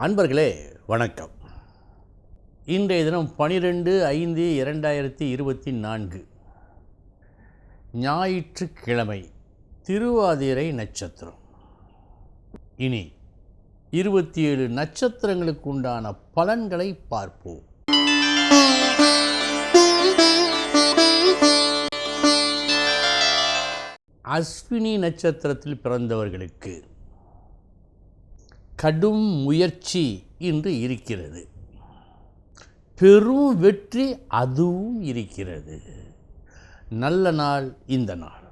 அன்பர்களே வணக்கம். இன்றைய தினம் பனிரெண்டு ஐந்து இரண்டாயிரத்தி இருபத்தி நான்கு. ஞாயிற்றுக்கிழமை திருவாதிரை நட்சத்திரம். இனி இருபத்தி ஏழு நட்சத்திரங்களுக்கு உண்டான பலன்களை பார்ப்போம். அஸ்வினி நட்சத்திரத்தில் பிறந்தவர்களுக்கு கடும் முயற்சி இன்று இருக்கிறது. பெரும் வெற்றி அதுவும் இருக்கிறது. நல்ல நாள் இந்த நாள்.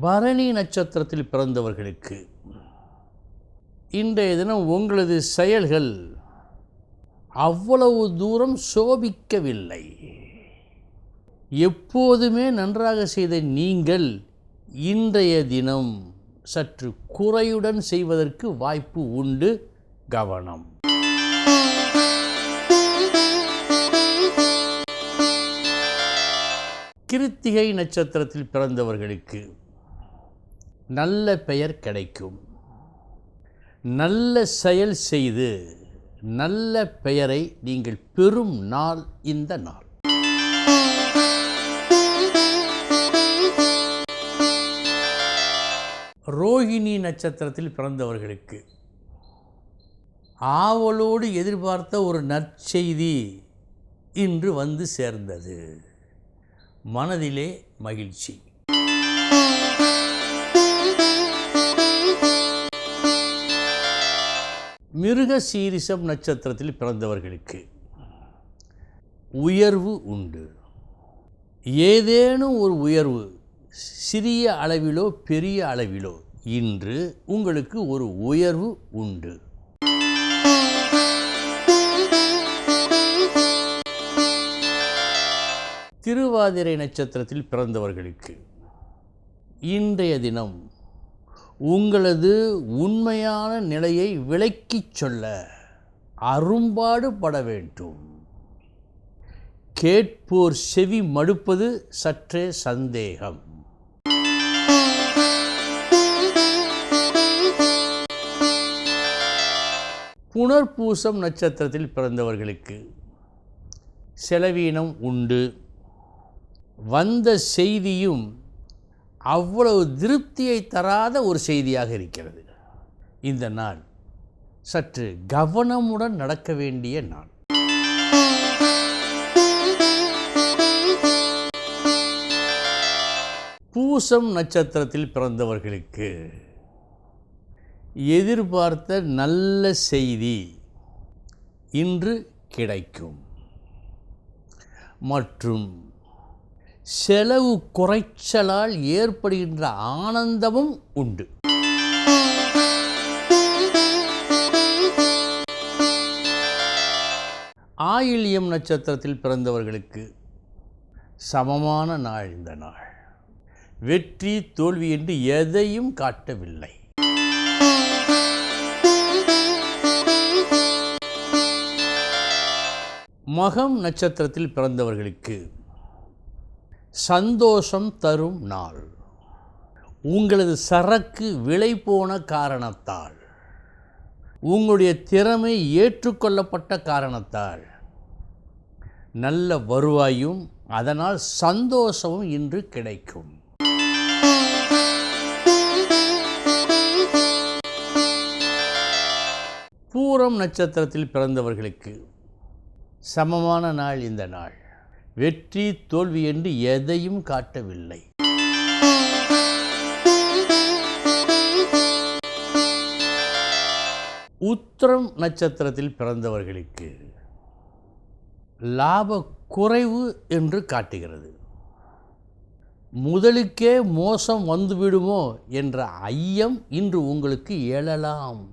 பரணி நட்சத்திரத்தில் பிறந்தவர்களுக்கு இன்றைய தினம் உங்களது செயல்கள் அவ்வளவு தூரம் சோபிக்கவில்லை. எப்போதுமே நன்றாக செய்த நீங்கள் இன்றைய தினம் சற்று குறையுடன் செய்வதற்கு வாய்ப்பு உண்டு. கவனம். கிருத்திகை நட்சத்திரத்தில் பிறந்தவர்களுக்கு நல்ல பெயர் கிடைக்கும். நல்ல செயல் செய்து நல்ல பெயரை நீங்கள் பெறும் நாள் இந்த நாள். ரோஹிணி நட்சத்திரத்தில் பிறந்தவர்களுக்கு. ஆவலோடு எதிர்பார்த்த ஒரு நற்செய்தி இன்று வந்து சேர்ந்தது. மனதிலே மகிழ்ச்சி. மிருக சீரிசம் நட்சத்திரத்தில் பிறந்தவர்களுக்கு. உயர்வு உண்டு. ஏதேனும் ஒரு உயர்வு சிறிய அளவிலோ பெரிய அளவிலோ இன்று உங்களுக்கு ஒரு உயர்வு உண்டு. திருவாதிரை நட்சத்திரத்தில் பிறந்தவர்களுக்கு இன்றைய தினம் உங்களது உண்மையான நிலையை விளக்கிச் சொல்ல அரும்பாடுபட வேண்டும். கேட்போர் செவி மடுப்பது சற்றே சந்தேகம். புனர்பூசம் நட்சத்திரத்தில் பிறந்தவர்களுக்கு செலவீனம் உண்டு. வந்த செய்தியும் அவ்வளவு திருப்தியை தராத ஒரு செய்தியாக இருக்கிறது. இந்த நாள் சற்று கவனமுடன் நடக்க வேண்டிய நாள். பூசம் நட்சத்திரத்தில் பிறந்தவர்களுக்கு எதிர்பார்த்த நல்ல செய்தி இன்று கிடைக்கும். மற்றும் செலவு குறைச்சலால் ஏற்படுகின்ற ஆனந்தமும் உண்டு. ஆயில்யம் நட்சத்திரத்தில் பிறந்தவர்களுக்கு சமமான நாள் இந்த நாள். வெற்றி தோல்வி என்று எதையும் காட்டவில்லை. மகம் நட்சத்திரத்தில் பிறந்தவர்களுக்கு சந்தோஷம் தரும் நாள். உங்களது சரக்கு விலை போன காரணத்தால். உங்களுடைய திறமை ஏற்றுக்கொள்ளப்பட்ட காரணத்தால். நல்ல வருவாயும் அதனால் சந்தோஷமும் இன்று கிடைக்கும். பூரம் நட்சத்திரத்தில் பிறந்தவர்களுக்கு சமமான நாள் இந்த நாள். வெற்றி தோல்வி என்று எதையும் காட்டவில்லை. உத்திரம் நட்சத்திரத்தில் பிறந்தவர்களுக்கு லாப குறைவு என்று காட்டுகிறது. முதலுக்கே மோசம் வந்துவிடுமோ என்ற ஐயம் இன்று உங்களுக்கு எழலாம்.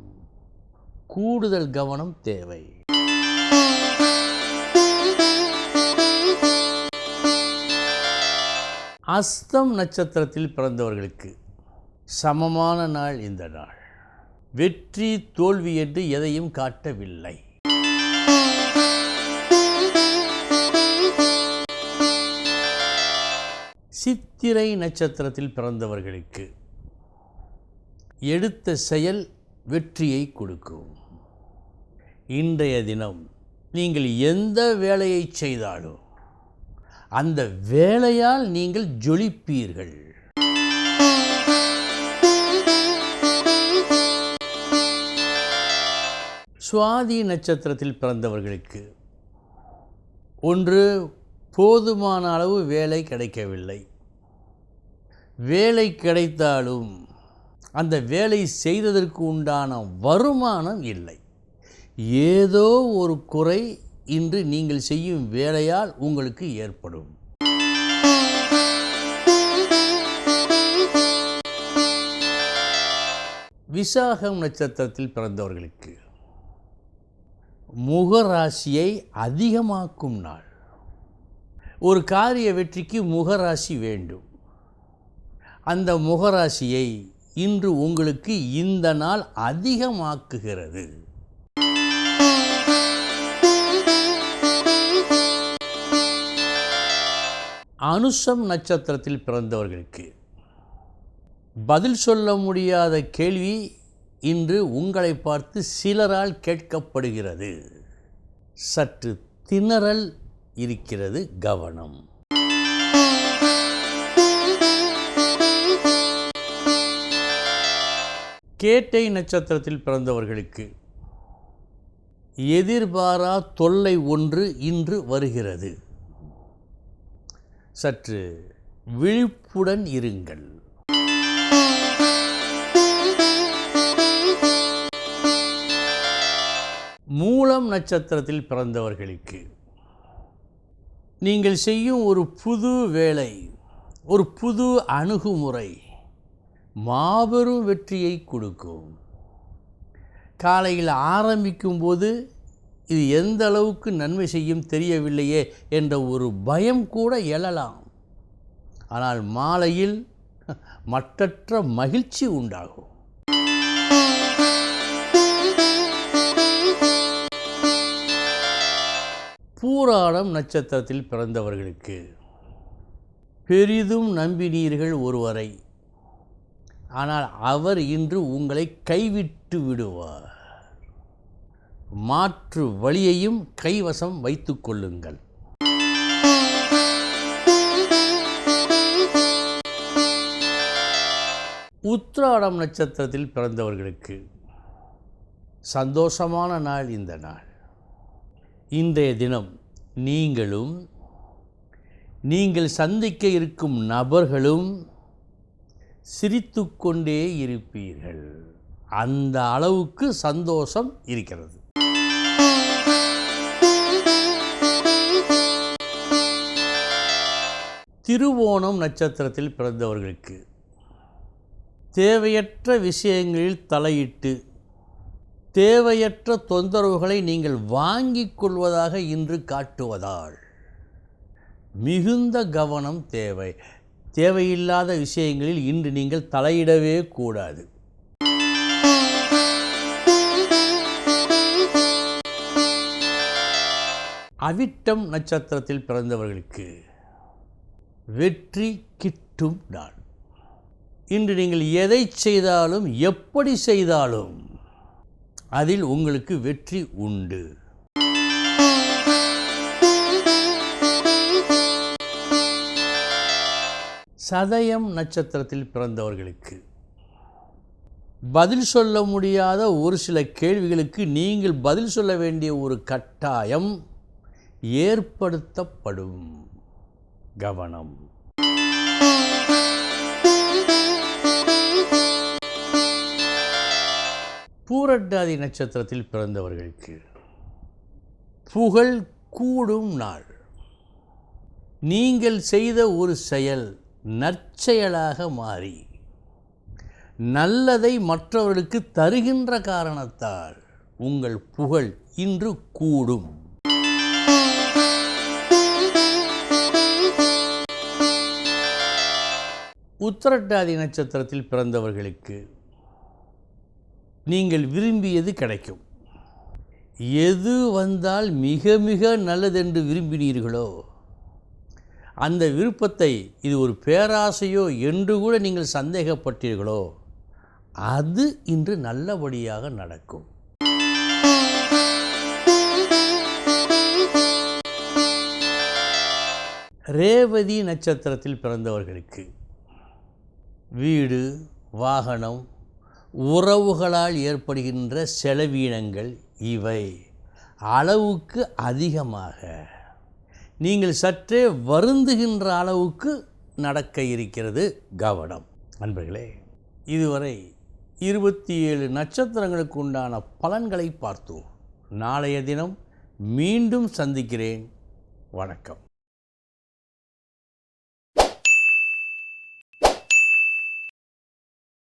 கூடுதல் கவனம் தேவை. அஸ்தம் நட்சத்திரத்தில் பிறந்தவர்களுக்கு சமமான நாள் இந்த நாள். வெற்றி தோல்வி என்று எதையும் காட்டவில்லை. சித்திரை நட்சத்திரத்தில் பிறந்தவர்களுக்கு எடுத்த செயல் வெற்றியை கொடுக்கும். இன்றைய தினம் நீங்கள் எந்த வேலையை செய்தாலும் அந்த வேலையால் நீங்கள் ஜொலிப்பீர்கள். சுவாதி நட்சத்திரத்தில் பிறந்தவர்களுக்கு ஒன்று போதுமான அளவு வேலை கிடைக்கவில்லை. வேலை கிடைத்தாலும் அந்த வேலை செய்ததற்கு உண்டான வருமானம் இல்லை. ஏதோ ஒரு குறை இன்று நீங்கள் செய்யும் வேலையால் உங்களுக்கு ஏற்படும். விசாகம் நட்சத்திரத்தில் பிறந்தவர்களுக்கு முகராசியை அதிகமாக்கும் நாள். ஒரு காரிய வெற்றிக்கு முகராசி வேண்டும். அந்த முகராசியை இன்று உங்களுக்கு இந்த நாள் அதிகமாக்குகிறது. அனுசம் நட்சத்திரத்தில் பிறந்தவர்களுக்கு. பதில் சொல்ல முடியாத கேள்வி இன்று உங்களை பார்த்து சிலரால் கேட்கப்படுகிறது. சற்று திணறல் இருக்கிறது கவனம். கேட்டை நட்சத்திரத்தில் பிறந்தவர்களுக்கு. எதிர்பாரா தொல்லை ஒன்று இன்று வருகிறது. சற்று விழிப்புடன் இருங்கள். மூலம் நட்சத்திரத்தில் பிறந்தவர்களுக்கு நீங்கள் செய்யும் ஒரு புது வேலை ஒரு புது அணுகுமுறை மாபெரும் வெற்றியை கொடுக்கும். காலையில் ஆரம்பிக்கும் போது இது எந்த அளவுக்கு நன்மை செய்யும் தெரியவில்லையே என்ற ஒரு பயம் கூட எழலாம். ஆனால் மாலையில் மற்றற்ற மகிழ்ச்சி உண்டாகும். பூராடம் நட்சத்திரத்தில் பிறந்தவர்களுக்கு பெரிதும் நம்பினீர்கள் ஒருவரை. ஆனால் அவர் இன்று உங்களை கைவிட்டு விடுவார். மாற்று வழியையும் கைவசம் வைத்து கொள்ளுங்கள். உத்ராடம் நட்சத்திரத்தில் பிறந்தவர்களுக்கு சந்தோஷமான நாள் இந்த நாள். இன்றைய தினம் நீங்களும் நீங்கள் சந்திக்க இருக்கும் நபர்களும் சிரித்துக்கொண்டே இருப்பீர்கள். அந்த அளவுக்கு சந்தோஷம் இருக்கிறது. திருவோணம் நட்சத்திரத்தில் பிறந்தவர்களுக்கு தேவையற்ற விஷயங்களில் தலையிட்டு தேவையற்ற தொந்தரவுகளை நீங்கள் வாங்கிக் கொள்வதாக இன்று காட்டுவதால் மிகுந்த கவனம் தேவை. தேவையில்லாத விஷயங்களில் இன்று நீங்கள் தலையிடவே கூடாது. அவிட்டம் நட்சத்திரத்தில் பிறந்தவர்களுக்கு வெற்றி கிட்டும் நாள். இன்று நீங்கள் எதை செய்தாலும் எப்படி செய்தாலும் அதில் உங்களுக்கு வெற்றி உண்டு. சதயம் நட்சத்திரத்தில் பிறந்தவர்களுக்கு பதில் சொல்ல முடியாத ஒரு சில கேள்விகளுக்கு நீங்கள் பதில் சொல்ல வேண்டிய ஒரு கட்டாயம் ஏற்படுத்தப்படும். கவனம். பூரட்டாதி நட்சத்திரத்தில் பிறந்தவர்களுக்கு புகழ் கூடும் நாள். நீங்கள் செய்த ஒரு செயல் நற்செயலாக மாறி நல்லதை மற்றவர்களுக்கு தருகின்ற காரணத்தால் உங்கள் புகழ் இன்று கூடும். உத்தரட்டாதி நட்சத்திரத்தில் பிறந்தவர்களுக்கு நீங்கள் விரும்பியது கிடைக்கும். எது வந்தால் மிக மிக நல்லதென்று விரும்பினீர்களோ அந்த விருப்பத்தை இது ஒரு பேராசையோ என்று கூட நீங்கள் சந்தேகப்பட்டீர்களோ அது இன்று நல்லபடியாக நடக்கும். ரேவதி நட்சத்திரத்தில் பிறந்தவர்களுக்கு வீடு வாகனம் உறவுகளால் ஏற்படுகின்ற செலவீனங்கள் இவை. அளவுக்கு அதிகமாக. நீங்கள் சற்றே வருந்துகின்ற அளவுக்கு நடக்க இருக்கிறது கவனம். நண்பர்களே இதுவரை இருபத்தி ஏழு நட்சத்திரங்களுக்கு உண்டான பலன்களை பார்த்தோம். நாளைய தினம் மீண்டும் சந்திக்கிறேன். வணக்கம்.